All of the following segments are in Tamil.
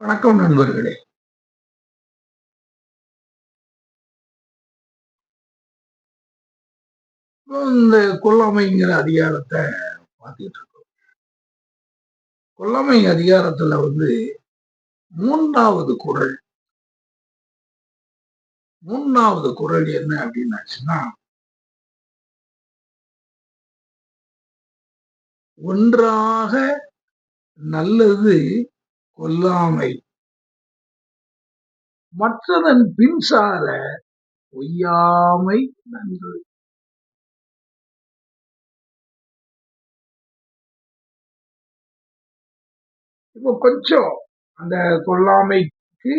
வணக்கம் நண்பர்களே. இந்த கொல்லாமைங்கிற அதிகாரத்தை பார்த்துட்டு இருக்கோம். கொல்லாமை அதிகாரத்துல வந்து மூன்றாவது குரல். மூன்றாவது குரல் என்ன அப்படின்னாச்சுன்னா ஒன்றாக நல்லது கொல்லாமை. மற்றதன் பின்சார பொய்யாமை நன்று. இப்போ கொஞ்சம் அந்த கொல்லாமைக்கு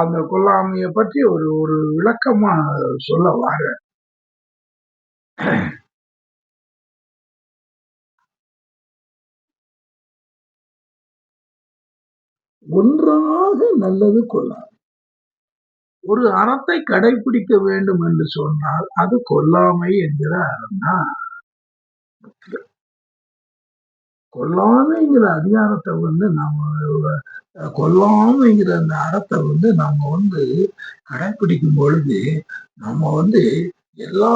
அந்த கொல்லாமைய பற்றி ஒரு ஒரு விளக்கமா சொல்ல வார ஒன்றாக நல்லது கொள்ளாது. ஒரு அறத்தை கடைபிடிக்க வேண்டும் என்று சொன்னால் அது கொல்லாமை என்கிற அறம்தான் கொல்லாமைங்கிற அதிகாரத்தை வந்து நம்ம கொல்லாமைங்கிற அந்த அறத்தை வந்து நம்ம வந்து கடைபிடிக்கும் பொழுது நம்ம வந்து எல்லா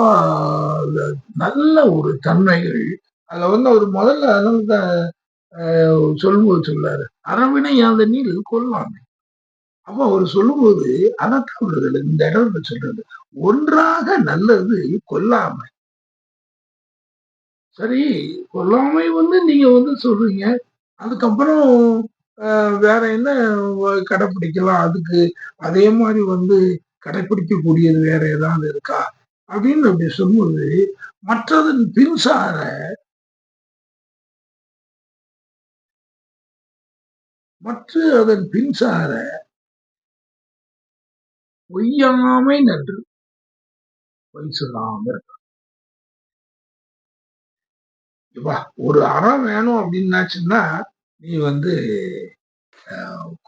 நல்ல ஒரு தன்மைகள் அதில் வந்து அவர் முதல்ல அந்த சொல்லும்போது சொல்லாரு அறவினை அந்த நீர் கொல்லாமை அப்ப அவர் சொல்லும்போது அதைத்தான் இந்த இடத்துல சொல்றது ஒன்றாக நல்லது கொல்லாமை சரி கொல்லாமை வந்து நீங்க வந்து சொல்றீங்க அதுக்கப்புறம் வேற என்ன கடைப்பிடிக்கலாம் அதுக்கு அதே மாதிரி வந்து கடைப்பிடிக்கக்கூடியது வேற ஏதாவது இருக்கா? அப்படின்னு அப்படி சொல்லும்போது மற்றதன் பின்சார மற்ற அதன் பின்சார பொய்யாமை நன்று. பொய் சொல்லாம ஒரு அறம் வேணும் அப்படின்னாச்சுன்னா நீ வந்து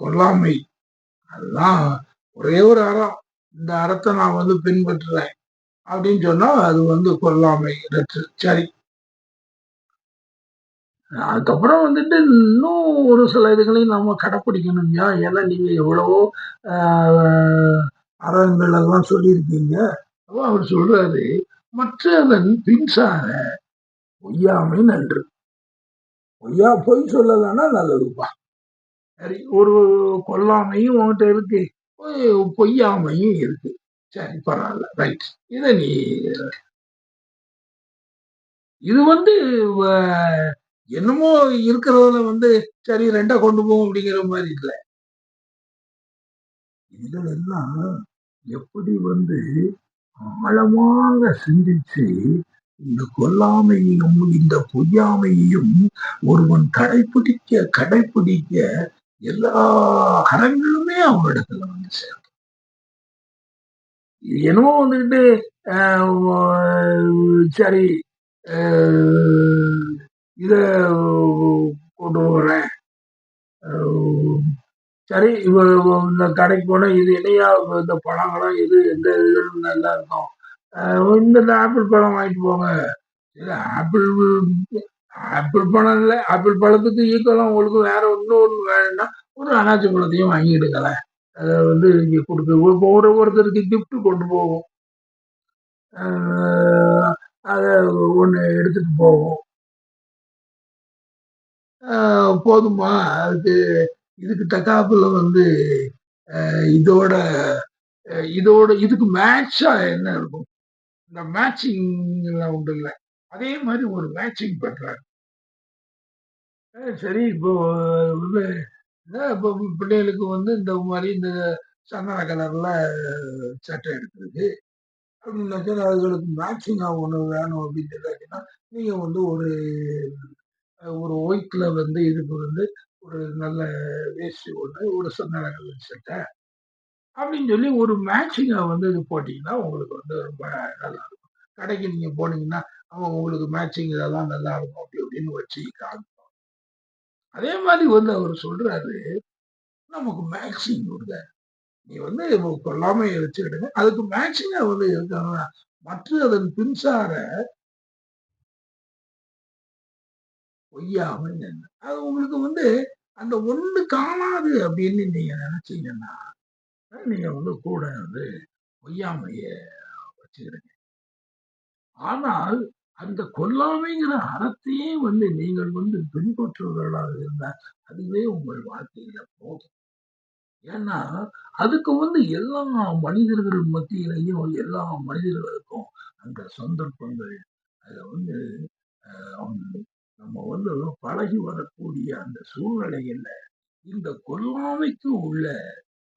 கொல்லாமை. அதுதான் ஒரே ஒரு அறம். இந்த அறத்தை நான் வந்து பின்பற்றுறேன் அப்படின்னு சொன்னா அது வந்து கொல்லாமை. சரி. அதுக்கப்புறம் வந்துட்டு இன்னும் ஒரு சில இதுகளையும் நம்ம கடைப்பிடிக்கணும் இல்லையா ஏன்னா நீங்கள் எவ்வளவோ அறங்கள் எல்லாம் சொல்லியிருக்கீங்க. அப்போ அவர் சொல்றாரு மற்றதன் பின்சார பொய்யாமை நன்று. பொய்யா பொய் சொல்லலைன்னா நல்லதுப்பா. சரி ஒரு கொல்லாமையும் உன்கிட்ட இருக்கு பொய்யாமையும் இருக்கு. சரி பரவாயில்ல ரைட் இதை நீ இது வந்து என்னமோ இருக்கிறதுல வந்து சரி ரெண்டா கொண்டு போவோம் அப்படிங்கிற மாதிரி இல்லை. இதுல எல்லாம் எப்படி வந்து ஆழமாக சிந்திச்சு இந்த கொல்லாமையையும் இந்த பொய்யாமையையும் ஒருவன் கடைபிடிக்க கடைபிடிக்க எல்லா கரங்களுமே அவனிடத்துல வந்து சேரும் என்னமோ வந்துக்கிட்டு சரி இதை கொண்டு போகிறேன் சரி இவ இந்த கடைக்கு போனால் இது என்னையா இந்த பழங்களும் இது எந்த இதுன்னு நல்லா இருக்கும். இந்த ஆப்பிள் பழம் வாங்கிட்டு போங்க. இல்லை ஆப்பிள் ஆப்பிள் பழம் இல்லை ஆப்பிள் பழத்துக்கு ஈக்குவலாக உங்களுக்கு வேற இன்னொன்று வேணும்னா ஒரு அனாச்சி பழத்தையும் வாங்கிடுங்களேன் அதை வந்து இங்கே கொடுத்து ஒரு ஒருத்தருக்கு கிஃப்ட் கொண்டு போவோம். அதை ஒன்று எடுத்துகிட்டு போவோம். போதுமா? அதுக்கு இதுக்கு தக்காப்புல வந்து இதோட இதோட இதுக்கு மேட்சா என்ன இருக்கும்? இந்த மேட்சிங் உண்டு இல்லை. அதே மாதிரி ஒரு மேட்சிங் பண்றாரு. சரி இப்போ வந்து இப்போ பிள்ளைகளுக்கு வந்து இந்த மாதிரி இந்த சந்தன கலர்ல சட்டை எடுக்கிறது. அப்படின்னாக்கா அதுகளுக்கு மேட்சிங்காக ஒன்று வேணும் அப்படின்னு சொன்னாச்சுன்னா நீங்கள் வந்து ஒரு ஒரு ஒயிட்ல வந்து இதுக்கு வந்து ஒரு நல்ல வேஷ்டி ஒன்று ஒரு சந்தன கலர் சட்டை அப்படின்னு சொல்லி ஒரு மேட்சிங்கை வந்து இது போட்டிங்கன்னா உங்களுக்கு வந்து ரொம்ப நல்லா இருக்கும் கடைக்கு நீங்கள் போனீங்கன்னா அவன் உங்களுக்கு மேட்சிங் இதெல்லாம் நல்லா இருக்கும் அப்படி அப்படின்னு வச்சு காமிப்போம் அதே மாதிரி வந்து அவர் சொல்கிறாரு நமக்கு மேட்சிங் கொடுங்க. நீ வந்து கொல்லாமையை வச்சுக்கிடுங்க. அதுக்கு மேட்சிங்காக வந்து இருக்காங்க மற்ற அதன் பின்சார பொய்யாமல் அது உங்களுக்கு வந்து அந்த ஒண்ணு காணாது அப்படின்னு நீங்க நினைச்சீங்கன்னா நீங்க வந்து கூட வந்து பொய்யாமைய வச்சுக்கிறீங்க ஆனால் அந்த கொல்லாமைங்கிற அறத்தையே வந்து நீங்கள் வந்து பின்பற்றுவர்களாக இருந்தால் அதுவே உங்கள் வாழ்க்கையில போதும். ஏன்னா அதுக்கு வந்து எல்லா மனிதர்கள் மத்தியிலையும் எல்லா மனிதர்களுக்கும் அந்த சந்தர்ப்பங்கள் அதை வந்து நம்ம வந்து பழகி வரக்கூடிய அந்த சூழ்நிலைகள்ல இந்த கொல்லாமைக்கு உள்ள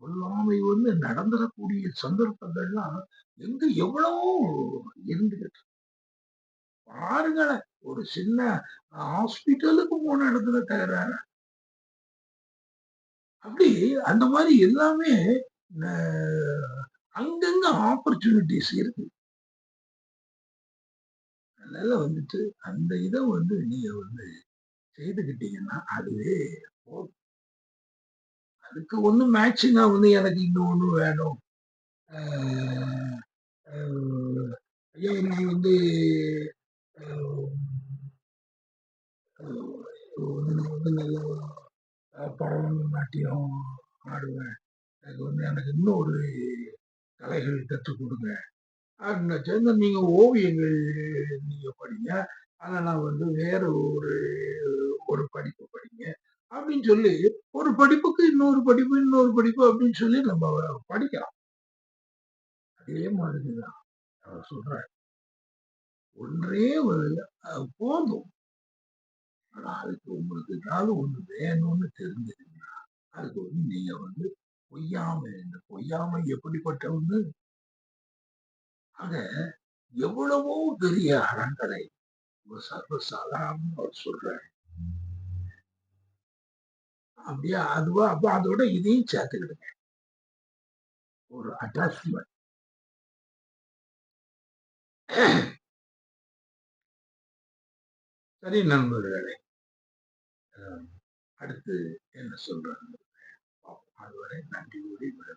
கொல்லாமை வந்து நடந்துடக்கூடிய சந்தர்ப்பங்கள்லாம் எங்க எவ்வளவோ இருந்துகிட்டு பாருங்களேன் ஒரு சின்ன ஹாஸ்பிட்டலுக்கு போன இடத்துல தகராறு. அப்படி அந்த மாதிரி எல்லாமே அங்கங்க ஆப்பர்ச்சுனிட்டிஸ் இருக்கு. அதனால வந்துட்டு அந்த இதை வந்து நீங்க வந்து செய்துக்கிட்டீங்கன்னா அதுவே போதும். அதுக்கு ஒன்றும் மேட்சிங்காக வந்து எனக்கு இன்னொன்னு வேணும். ஐயா நான் வந்து வந்து நல்ல படம் நாட்டியம் ஆடுவேன். எனக்கு வந்து எனக்கு இன்னும் ஒரு கலைகள் கற்றுக் கொடுங்க. சேர்ந்து நீங்க ஓவியங்கள் நீங்க படிங்க. அதை நான் வந்து வேற ஒரு ஒரு படிப்பு படிங்க. அப்படின்னு சொல்லி ஒரு படிப்புக்கு இன்னொரு படிப்பு இன்னொரு படிப்பு அப்படின்னு சொல்லி நம்ம படிக்கலாம். அதே மாதிரிதான். சொல்றேன். ஒன்றே போதும். ஆனா அதுக்கு உங்களுக்கு ஏதாவது ஒண்ணு வேணும்னு தெரிஞ்சுக்கீங்கன்னா அதுக்கு வந்து நீங்க வந்து பொய்யாமை இந்த பொய்யாமை எப்படிப்பட்ட ஒண்ணு ஆக எவ்வளவோ பெரிய அறங்களை சர்வசாதாரண சொல்றாரு. அப்படியே? அதுவா? அப்ப அதோட இதையும் சேர்த்துக்கிடுங்க. ஒரு அட்டாச்மெண்ட் சரி நண்பர்களே. அடுத்து என்ன சொல்றாங்க? அதுவரை நன்றி கூறி விட